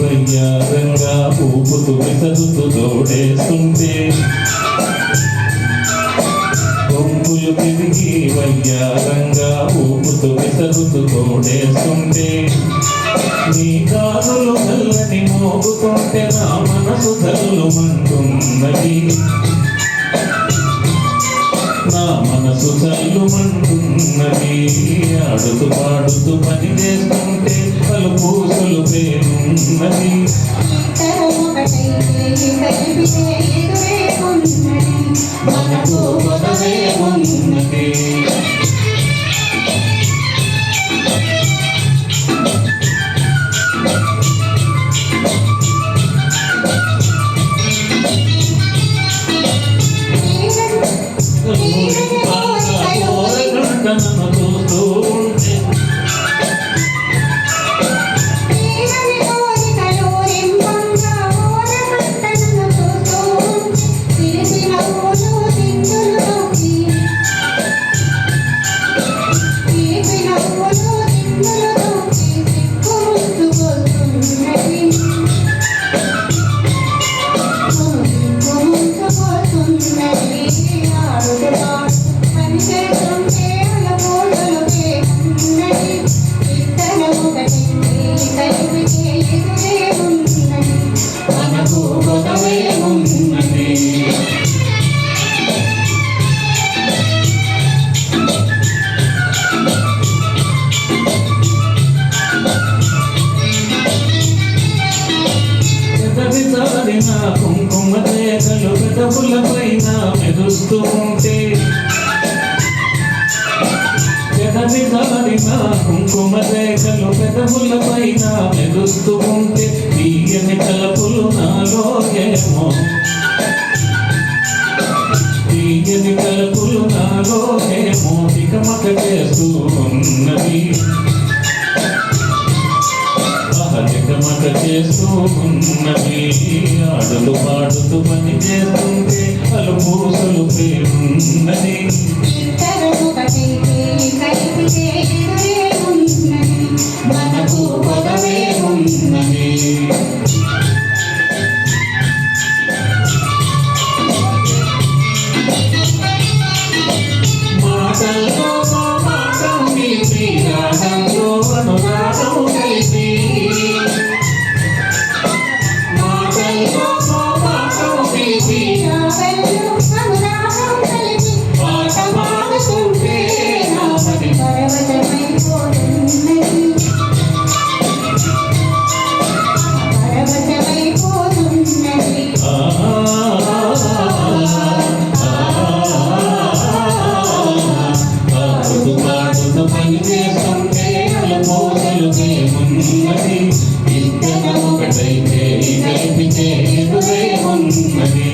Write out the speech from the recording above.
వయ్యారంగా ఊపుతూ విసరుతూ దోడేస్తుంటే కొమ్ములు తిరిగి వయ్యారంగా ఊపుతూ విసరుతూ తోడేస్తుంటే నీ కాదులు కల్లని మోగుతుంటే నా మనసు తల్లు చల్లుమంటున్నది నా మనసు తల్లు చల్లుమంటున్నది ఆడుతూ పాడుతూ పని చేస్తుంటే పలు పూసలు పేరున్నది ఒకటైతే మనకు పైన కుంకుమ రేఖలు పెదవుల పైన మెరుస్తూ ఉంటే ఎదరి కుంకుమ రేఖలు పెదవుల పైన మెరుస్తూ ఉంటే తీయని తలపులు నాలో ఏమో అహతికమక చేస్తూ ఉన్నది ఆటలు పాడుతూ పని చేస్తుంటే అలుపు సులుపే ఉన్నది ఉన్నది మనకు పదవే ఉన్నది. Thank you.